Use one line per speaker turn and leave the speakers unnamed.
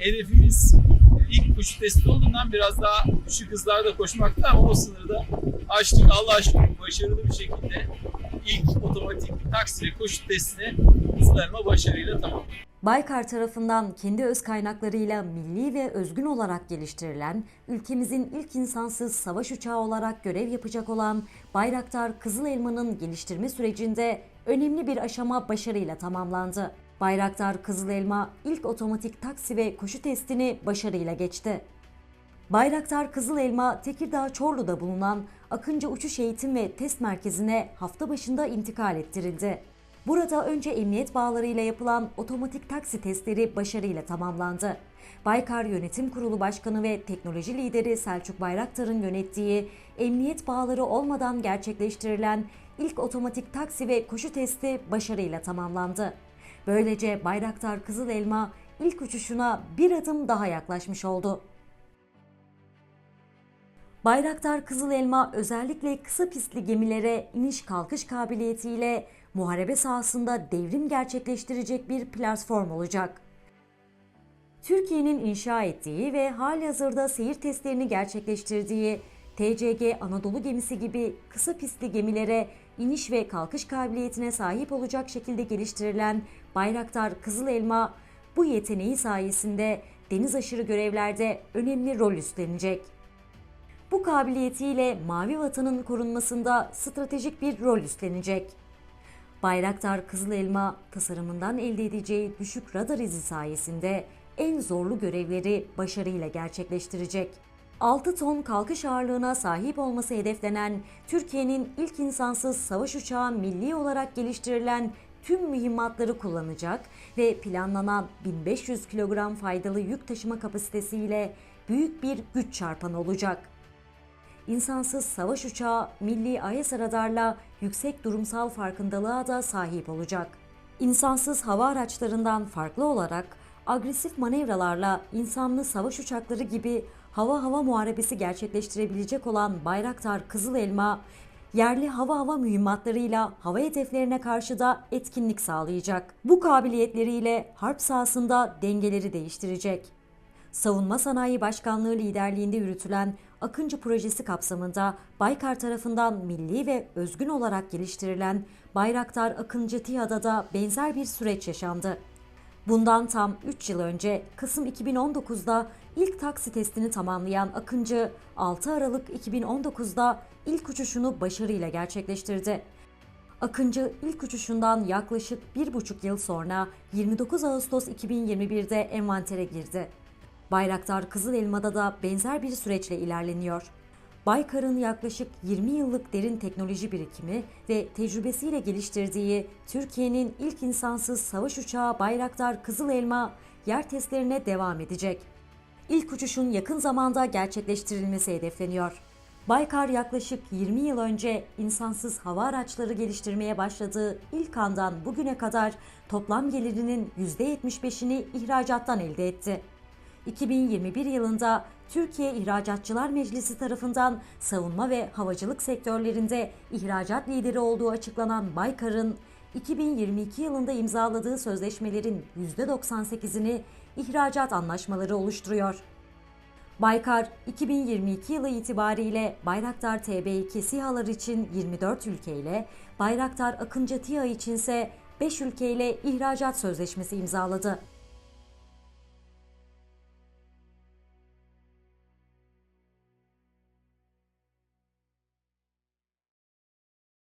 hedefimiz e, ilk koşu testi olduğundan biraz daha düşük hızlarda koşmakta ama o sınırı da aştık. Allah şükür başarılı bir şekilde ilk otomatik taksi koşu testini hızlarıma başarıyla tamamladım.
Baykar tarafından kendi öz kaynaklarıyla milli ve özgün olarak geliştirilen, ülkemizin ilk insansız savaş uçağı olarak görev yapacak olan Bayraktar Kızıl Elma'nın geliştirme sürecinde önemli bir aşama başarıyla tamamlandı. Bayraktar Kızıl Elma ilk otomatik taksi ve koşu testini başarıyla geçti. Bayraktar Kızıl Elma, Tekirdağ Çorlu'da bulunan Akıncı Uçuş Eğitim ve Test Merkezi'ne hafta başında intikal ettirildi. Burada önce emniyet bağlarıyla yapılan otomatik taksi testleri başarıyla tamamlandı. Baykar Yönetim Kurulu Başkanı ve teknoloji lideri Selçuk Bayraktar'ın yönettiği emniyet bağları olmadan gerçekleştirilen ilk otomatik taksi ve koşu testi başarıyla tamamlandı. Böylece Bayraktar Kızıl Elma ilk uçuşuna bir adım daha yaklaşmış oldu. Bayraktar Kızıl Elma özellikle kısa pistli gemilere iniş kalkış kabiliyetiyle muharebe sahasında devrim gerçekleştirecek bir platform olacak. Türkiye'nin inşa ettiği ve halihazırda seyir testlerini gerçekleştirdiği TCG Anadolu gemisi gibi kısa pistli gemilere iniş ve kalkış kabiliyetine sahip olacak şekilde geliştirilen Bayraktar Kızıl Elma bu yeteneği sayesinde deniz aşırı görevlerde önemli rol üstlenecek. Bu kabiliyetiyle Mavi Vatan'ın korunmasında stratejik bir rol üstlenecek. Bayraktar Kızıl Elma tasarımından elde edeceği düşük radar izi sayesinde en zorlu görevleri başarıyla gerçekleştirecek. 6 ton kalkış ağırlığına sahip olması hedeflenen Türkiye'nin ilk insansız savaş uçağı milli olarak geliştirilen tüm mühimmatları kullanacak ve planlanan 1500 kilogram faydalı yük taşıma kapasitesiyle büyük bir güç çarpanı olacak insansız savaş uçağı milli AES radarla yüksek durumsal farkındalığa da sahip olacak. İnsansız hava araçlarından farklı olarak agresif manevralarla insanlı savaş uçakları gibi hava hava muharebesi gerçekleştirebilecek olan Bayraktar Kızıl Elma, yerli hava hava mühimmatlarıyla hava hedeflerine karşı da etkinlik sağlayacak. Bu kabiliyetleriyle harp sahasında dengeleri değiştirecek. Savunma Sanayi Başkanlığı liderliğinde yürütülen Akıncı projesi kapsamında Baykar tarafından milli ve özgün olarak geliştirilen Bayraktar Akıncı TİHA'da da benzer bir süreç yaşandı. Bundan tam 3 yıl önce Kasım 2019'da ilk taksi testini tamamlayan Akıncı 6 Aralık 2019'da ilk uçuşunu başarıyla gerçekleştirdi. Akıncı ilk uçuşundan yaklaşık 1,5 yıl sonra 29 Ağustos 2021'de envantere girdi. Bayraktar Kızıl Elma'da da benzer bir süreçle ilerleniyor. Baykar'ın yaklaşık 20 yıllık derin teknoloji birikimi ve tecrübesiyle geliştirdiği Türkiye'nin ilk insansız savaş uçağı Bayraktar Kızıl Elma yer testlerine devam edecek. İlk uçuşun yakın zamanda gerçekleştirilmesi hedefleniyor. Baykar yaklaşık 20 yıl önce insansız hava araçları geliştirmeye başladığı ilk andan bugüne kadar toplam gelirinin %75'ini ihracattan elde etti. 2021 yılında Türkiye İhracatçılar Meclisi tarafından savunma ve havacılık sektörlerinde ihracat lideri olduğu açıklanan Baykar'ın 2022 yılında imzaladığı sözleşmelerin %98'ini ihracat anlaşmaları oluşturuyor. Baykar 2022 yılı itibariyle Bayraktar TB2 SİHA'lar için 24 ülkeyle, Bayraktar Akıncı TİHA içinse 5 ülkeyle ihracat sözleşmesi imzaladı.